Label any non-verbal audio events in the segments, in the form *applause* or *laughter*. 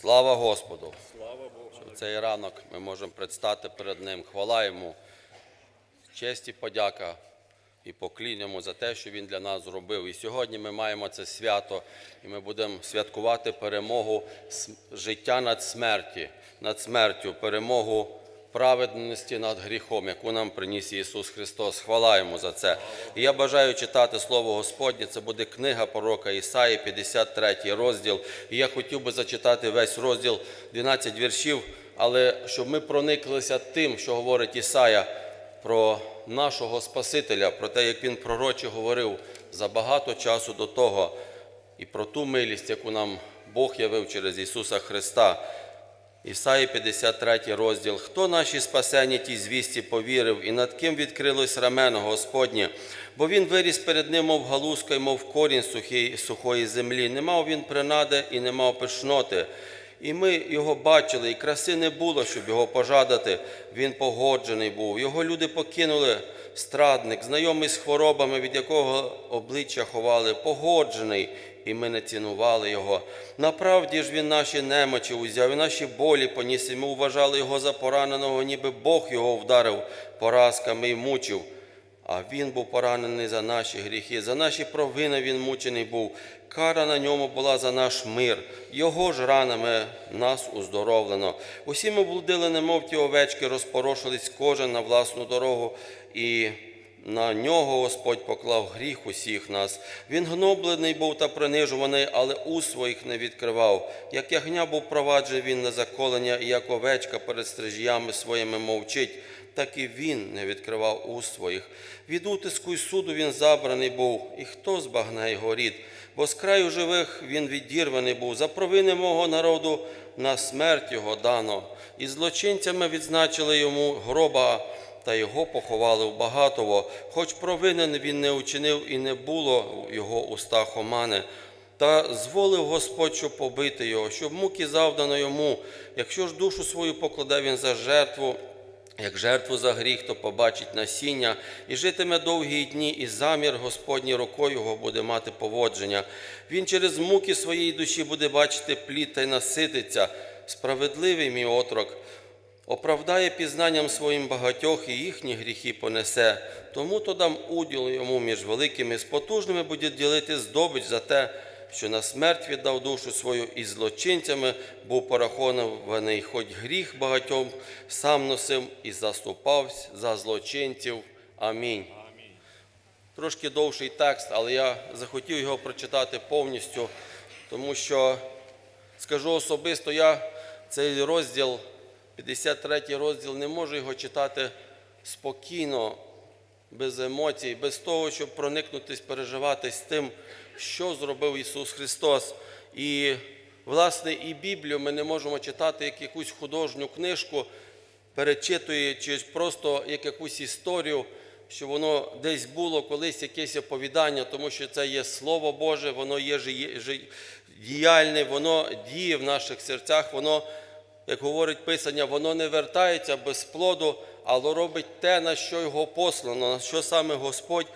Слава Господу! Слава Богу. що в цей ранок ми можемо предстати перед Ним. Хвала Йому, честь і подяка і поклінемо за те, що Він для нас зробив. І сьогодні ми маємо це свято, і ми будемо святкувати перемогу життя над смерті, над смертю, перемогу праведності над гріхом, яку нам приніс Ісус Христос. Хвала Йому за це. І я бажаю читати Слово Господнє. Це буде книга пророка Ісаї, 53 розділ. І я хотів би зачитати весь розділ 12 віршів, але щоб ми прониклися тим, що говорить Ісая про нашого Спасителя, про те, як він пророче говорив за багато часу до того, і про ту милість, яку нам Бог явив через Ісуса Христа. Ісаї 53 розділ. Хто наші спасені тій звісті повірив, і над ким відкрилось рамено Господнє, бо він виріс перед ним, мов галузка, й мов корінь сухий, сухої землі. Не мав він принади і не мав пишноти. І ми його бачили, і краси не було, щоб його пожадати. Він погоджений був. Його люди покинули страдник, знайомий з хворобами, від якого обличчя ховали, погоджений, і ми не цінували його. Направді ж він наші немочі узяв, і наші болі поніс, і ми вважали його за пораненого, ніби Бог його вдарив поразками і мучив. А він був поранений за наші гріхи, за наші провини він мучений був. Кара на ньому була за наш мир, його ж ранами нас уздоровлено. Усі ми блудили, немов ті овечки, розпорошились кожен на власну дорогу, і на нього Господь поклав гріх усіх нас. Він гноблений був та принижуваний, але уст своїх не відкривав. Як ягня був проваджений він на заколення, і як овечка перед стрижями своїми мовчить так і він не відкривав уст своїх. Від утиску й суду він забраний був, і хто збагне його рід? Бо з краю живих він відірваний був. За провини мого народу на смерть його дано. І злочинцями відзначили йому гроба, та його поховали в багатого. Хоч провинен він не учинив, і не було в його устах омани. Та зволив Господь, щоб побити його, щоб муки завдано йому. Якщо ж душу свою покладе він за жертву, як жертву за гріх, то побачить насіння, і житиме довгі дні, і замір Господній рукою його буде мати поводження. Він через муки своєї душі буде бачити плід та й насититься, справедливий мій отрок. Оправдає пізнанням своїм багатьох і їхні гріхи понесе. Тому то дам уділ йому між великими, з потужними буде ділити здобич за те, що на смерть віддав душу свою і злочинцями був порахований, хоч гріх багатьом сам носив і заступався за злочинців. Амінь. Трошки довший текст, але я захотів його прочитати повністю, тому що скажу особисто, я цей розділ, 53 розділ, не можу його читати спокійно, без емоцій, без того, щоб проникнутись, переживати з тим, що зробив Ісус Христос. І, власне, і Біблію ми не можемо читати як якусь художню книжку, перечитуючи просто як якусь історію, що воно десь було колись якесь оповідання, тому що це є Слово Боже, воно є діяльне, воно діє в наших серцях, воно, як говорить Писання, воно не вертається без плоду, але робить те, на що його послано, на що саме Господь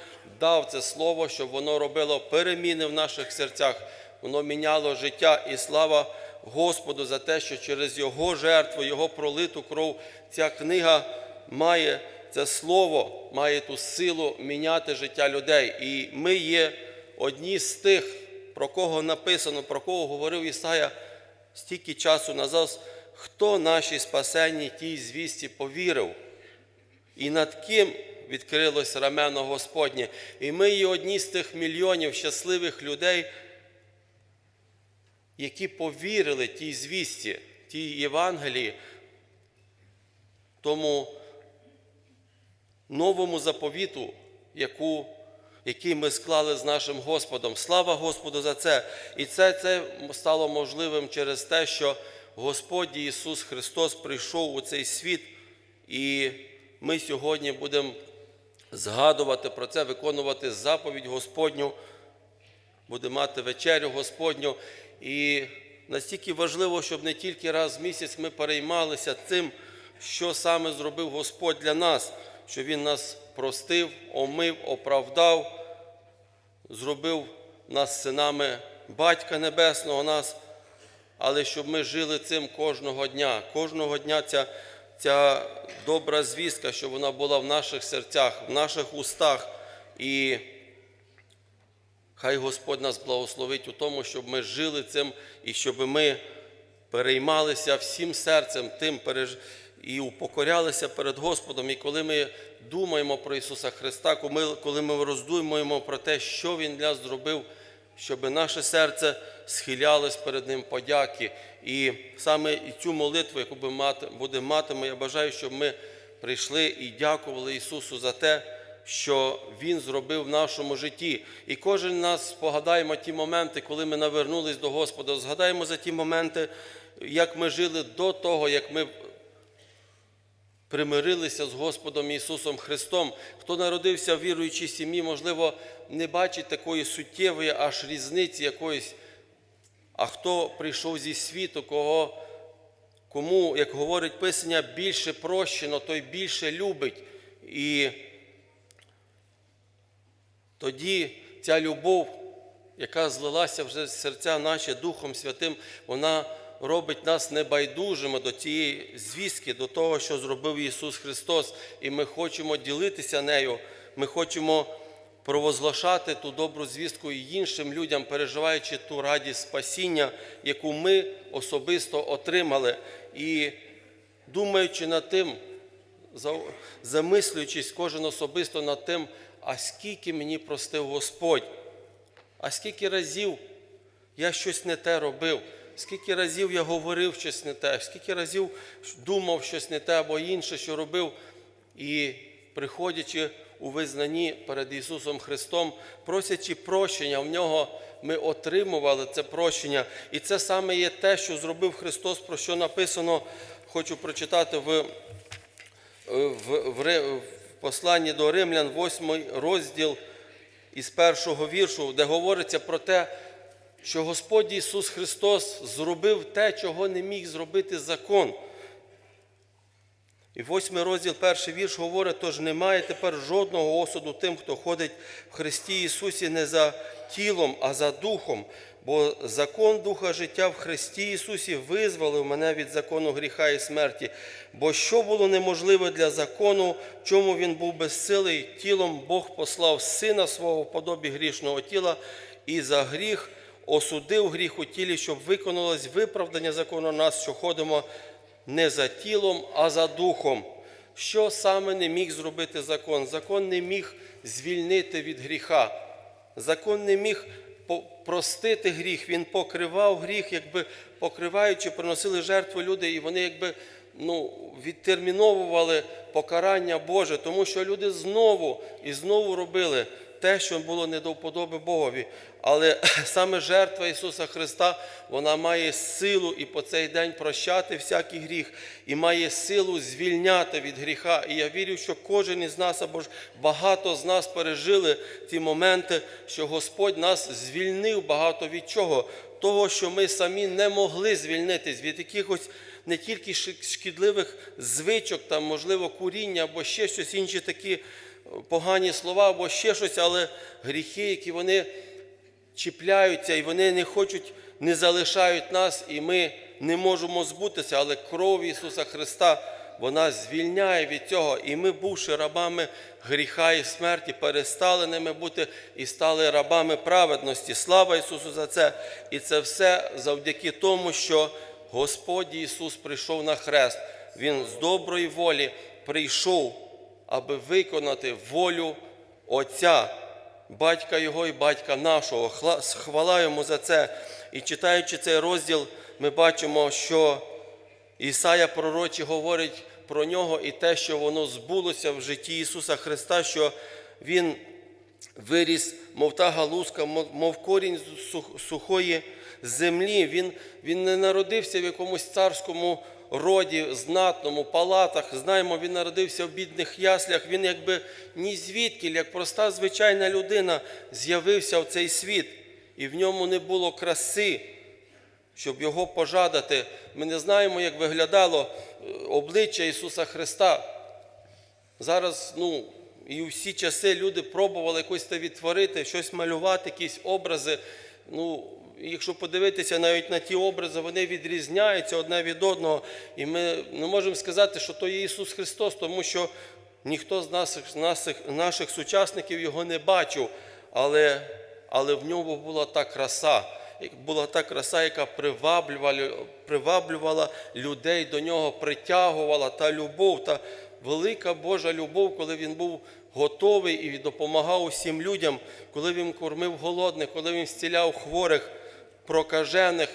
дав це слово, щоб воно робило переміни в наших серцях, воно міняло життя і слава Господу за те, що через Його жертву, Його пролиту кров ця книга має це слово, має ту силу міняти життя людей. І ми є одні з тих, про кого написано, про кого говорив Ісая стільки часу назад, хто наші спасенні тій звісті повірив і над ким відкрилось рамено Господнє. І ми є одні з тих мільйонів щасливих людей, які повірили тій звісті, тій Євангелії, тому новому заповіту, яку, який ми склали з нашим Господом. Слава Господу за це! І це, це стало можливим через те, що Господь Ісус Христос прийшов у цей світ, і ми сьогодні будемо згадувати про це, виконувати заповідь Господню, будемо мати вечерю Господню. І настільки важливо, щоб не тільки раз в місяць ми переймалися тим, що саме зробив Господь для нас, що Він нас простив, омив, оправдав, зробив нас синами Батька Небесного, нас але щоб ми жили цим кожного дня. Кожного дня ця, ця добра звістка, щоб вона була в наших серцях, в наших устах. І хай Господь нас благословить у тому, щоб ми жили цим і щоб ми переймалися всім серцем тим переж... і упокорялися перед Господом. І коли ми думаємо про Ісуса Христа, коли ми, роздумуємо про те, що Він для нас зробив, щоб наше серце схилялось перед Ним подяки. І саме цю молитву, яку ми мати, я бажаю, щоб ми прийшли і дякували Ісусу за те, що Він зробив в нашому житті. І кожен нас спогадаємо ті моменти, коли ми навернулись до Господа, згадаємо за ті моменти, як ми жили до того, як ми примирилися з Господом Ісусом Христом. Хто народився в віруючій сім'ї, можливо, не бачить такої суттєвої аж різниці якоїсь. А хто прийшов зі світу, кого, кому, як говорить Писання, більше прощено, той більше любить. І тоді ця любов, яка злилася вже в серця наші Духом Святим, вона робить нас небайдужими до цієї звістки, до того, що зробив Ісус Христос. І ми хочемо ділитися нею, ми хочемо провозглашати ту добру звістку і іншим людям, переживаючи ту радість спасіння, яку ми особисто отримали. І думаючи над тим, замислюючись кожен особисто над тим, а скільки мені простив Господь, а скільки разів я щось не те робив, скільки разів я говорив щось не те, скільки разів думав щось не те або інше, що робив, і приходячи у визнанні перед Ісусом Христом, просячи прощення, в нього ми отримували це прощення. І це саме є те, що зробив Христос, про що написано, хочу прочитати в в, в, в посланні до Римлян, 8 розділ із першого віршу, де говориться про те, що Господь Ісус Христос зробив те, чого не міг зробити закон. І восьмий розділ, перший вірш говорить, тож немає тепер жодного осуду тим, хто ходить в Христі Ісусі не за тілом, а за духом. Бо закон Духа життя в Христі Ісусі визволив мене від закону гріха і смерті. Бо що було неможливе для закону, чому він був безсилий, тілом Бог послав Сина свого в подобі грішного тіла, і за гріх осудив гріх у тілі, щоб виконалось виправдання закону нас, що ходимо не за тілом, а за духом. Що саме не міг зробити закон? Закон не міг звільнити від гріха. Закон не міг простити гріх, він покривав гріх, якби покриваючи, приносили жертву люди, і вони якби ну, відтерміновували покарання Боже, тому що люди знову і знову робили те, що було не до вподоби Богові. Але *laughs* саме жертва Ісуса Христа, вона має силу і по цей день прощати всякий гріх, і має силу звільняти від гріха. І я вірю, що кожен із нас, або ж багато з нас пережили ті моменти, що Господь нас звільнив багато від чого. Того, що ми самі не могли звільнитись від якихось не тільки шкідливих звичок, там, можливо, куріння або ще щось інші такі погані слова, або ще щось, але гріхи, які вони чіпляються і вони не хочуть, не залишають нас, і ми не можемо збутися, але кров Ісуса Христа. Вона звільняє від цього, і ми, бувши рабами гріха і смерті, перестали ними бути і стали рабами праведності. Слава Ісусу за це! І це все завдяки тому, що Господь Ісус прийшов на хрест. Він з доброї волі прийшов, аби виконати волю Отця, батька Його і батька нашого. Хвала йому за це. І читаючи цей розділ, ми бачимо, що Ісая пророчі говорить про нього і те, що воно збулося в житті Ісуса Христа, що Він виріс, мов та галузка, мов корінь сухої землі. Він, він не народився в якомусь царському роді, знатному, палатах. Знаємо, він народився в бідних яслях. Він якби ні звідки, як проста звичайна людина, з'явився в цей світ, і в ньому не було краси щоб його пожадати. Ми не знаємо, як виглядало е, обличчя Ісуса Христа. Зараз, ну, і всі часи люди пробували якось це відтворити, щось малювати, якісь образи. Ну, якщо подивитися навіть на ті образи, вони відрізняються одне від одного. І ми не можемо сказати, що то є Ісус Христос, тому що ніхто з наших, наших, наших сучасників його не бачив, але, але в ньому була та краса. Була та краса, яка приваблювала, приваблювала людей до нього, притягувала та любов, та велика Божа любов, коли він був готовий і допомагав усім людям, коли він кормив голодних, коли він зціляв хворих, прокажених.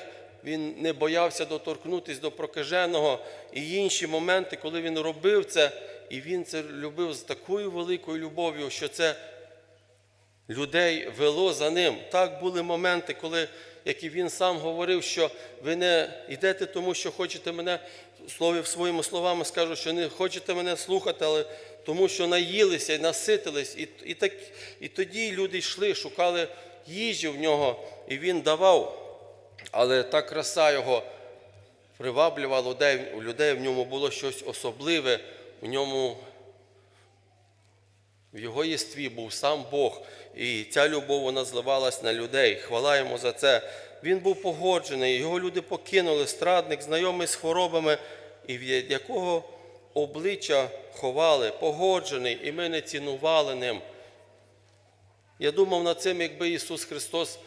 Він не боявся доторкнутися до прокаженого і інші моменти, коли він робив це, і він це любив з такою великою любов'ю, що це людей вело за ним. Так були моменти, коли, як і він сам говорив, що ви не йдете тому, що хочете мене, слові, своїми словами скажу, що не хочете мене слухати, але тому, що наїлися наситились. І, і, так, і тоді люди йшли, шукали їжі в нього, і він давав. Але та краса його приваблювала людей, у людей в ньому було щось особливе, у ньому в його єстві був сам Бог, і ця любов вона зливалась на людей. Хвала йому за це. Він був погоджений, його люди покинули, страдник, знайомий з хворобами, і від якого обличчя ховали, погоджений, і ми не цінували ним. Я думав над цим, якби Ісус Христос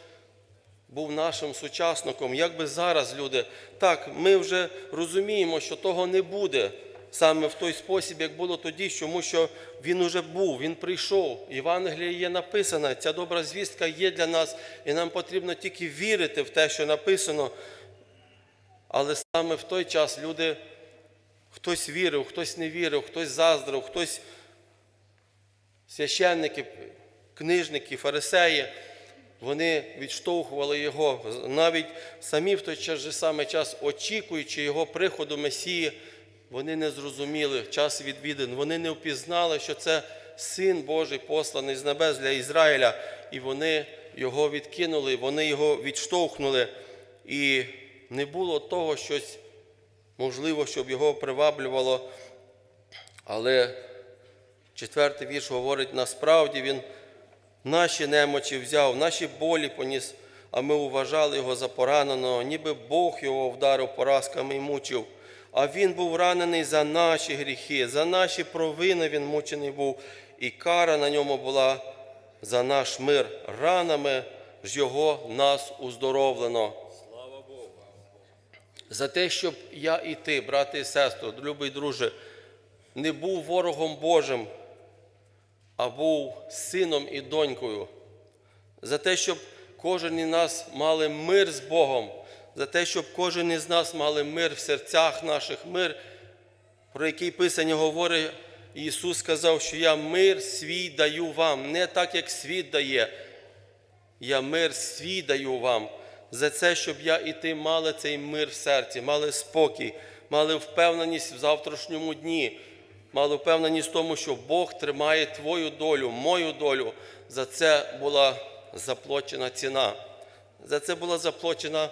був нашим сучасником, як би зараз люди. Так, ми вже розуміємо, що того не буде саме в той спосіб, як було тоді, тому що Він уже був, Він прийшов. Євангелія є написана, ця добра звістка є для нас, і нам потрібно тільки вірити в те, що написано. Але саме в той час люди, хтось вірив, хтось не вірив, хтось заздрив, хтось священники, книжники, фарисеї, вони відштовхували його, навіть самі в той же саме час, очікуючи його приходу Месії, вони не зрозуміли час відвідин, вони не впізнали, що це Син Божий, посланий з небес для Ізраїля, і вони його відкинули, вони його відштовхнули, і не було того щось можливо, щоб його приваблювало. Але четвертий вірш говорить, насправді він наші немочі взяв, наші болі поніс, а ми вважали його за пораненого, ніби Бог його вдарив поразками і мучив. А він був ранений за наші гріхи, за наші провини він мучений був, і кара на ньому була за наш мир. Ранами ж його нас уздоровлено. За те, щоб я і ти, брати і сестри, любий друже, не був ворогом Божим, а був сином і донькою, за те, щоб кожен із нас мали мир з Богом, за те, щоб кожен із нас мали мир в серцях наших, мир, про який Писання говорить, Ісус сказав, що я мир свій даю вам, не так, як світ дає. Я мир свій даю вам, за це, щоб я і ти мали цей мир в серці, мали спокій, мали впевненість в завтрашньому дні, мали впевненість в тому, що Бог тримає твою долю, мою долю. За це була заплачена ціна. За це була заплачена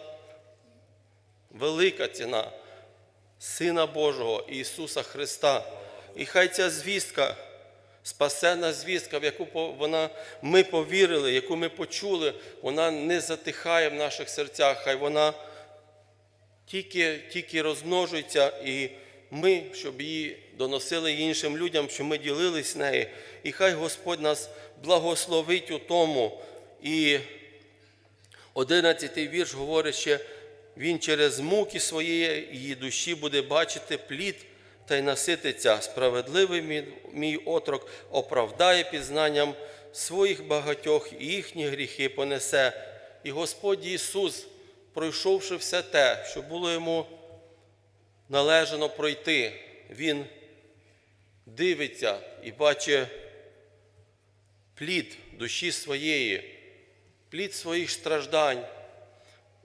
велика ціна Сина Божого Ісуса Христа. І хай ця звістка, спасена звістка, в яку вона, ми повірили, яку ми почули, вона не затихає в наших серцях, хай вона тільки, тільки розмножується, і ми, щоб її доносили іншим людям, щоб ми ділились нею. І хай Господь нас благословить у тому. І одинадцятий вірш говорить ще, він через муки своєї її душі буде бачити плід та й насититься. Справедливий мій, мій отрок оправдає пізнанням своїх багатьох і їхні гріхи понесе. І Господь Ісус, пройшовши все те, що було йому належано пройти, Він дивиться і бачить плід душі своєї, плід своїх страждань.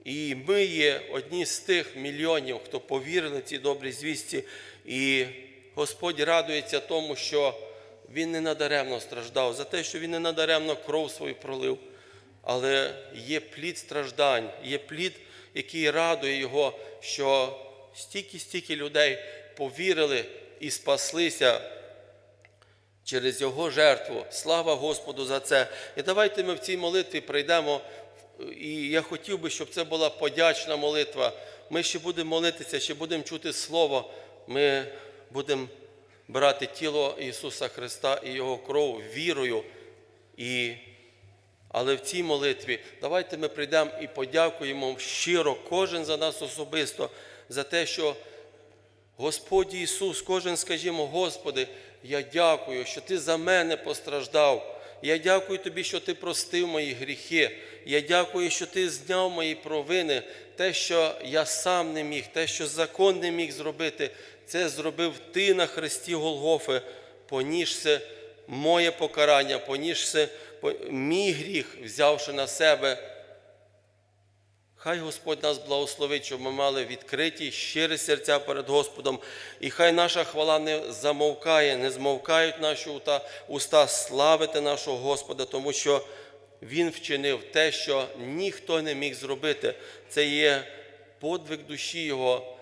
І ми є одні з тих мільйонів, хто повірили цій добрій звісті. І Господь радується тому, що Він не надаремно страждав, за те, що Він не надаремно кров свою пролив. Але є плід страждань, є плід, який радує Його, що стільки-стільки людей повірили і спаслися через Його жертву. Слава Господу за це. І давайте ми в цій молитві прийдемо І я хотів би, щоб це була подячна молитва. Ми ще будемо молитися, ще будемо чути Слово. Ми будемо брати тіло Ісуса Христа і Його кров вірою. І... Але в цій молитві давайте ми прийдемо і подякуємо щиро, кожен за нас особисто, за те, що Господь Ісус, кожен скажімо, Господи, я дякую, що Ти за мене постраждав. Я дякую Тобі, що Ти простив мої гріхи. Я дякую, що Ти зняв мої провини. Те, що я сам не міг, те, що закон не міг зробити, це зробив Ти на хресті Голгофи, понісши моє покарання, понісши по- мій гріх, взявши на себе. Хай Господь нас благословить, щоб ми мали відкриті, щирі серця перед Господом. І хай наша хвала не замовкає, не змовкають наші уста, славити нашого Господа, тому що Він вчинив те, що ніхто не міг зробити. Це є подвиг душі Його.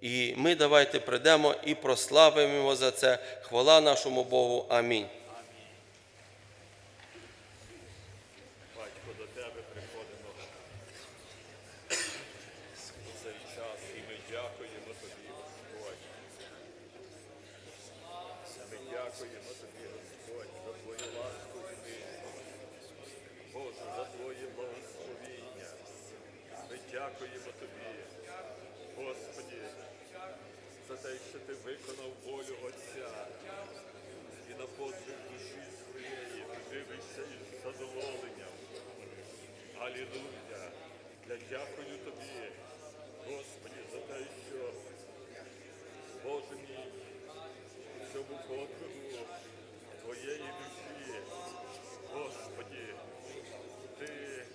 І ми давайте прийдемо і прославимо Його за це. Хвала нашому Богу. Амінь. Батько, до тебе приходимо у цей час, і ми дякуємо тобі, Господь. Ми дякуємо тобі, Господь, за твою ласку і милість. Боже, за твоє благословіння. Ми дякуємо тобі, Господі, за те, що ти виконав волю Отця і на подвиг душі своєї дивишся із задоволенням. Алілуя! Я дякую тобі, Господі, за те, що Боже мій, у цьому подвигу твоєї душі, Господі, ти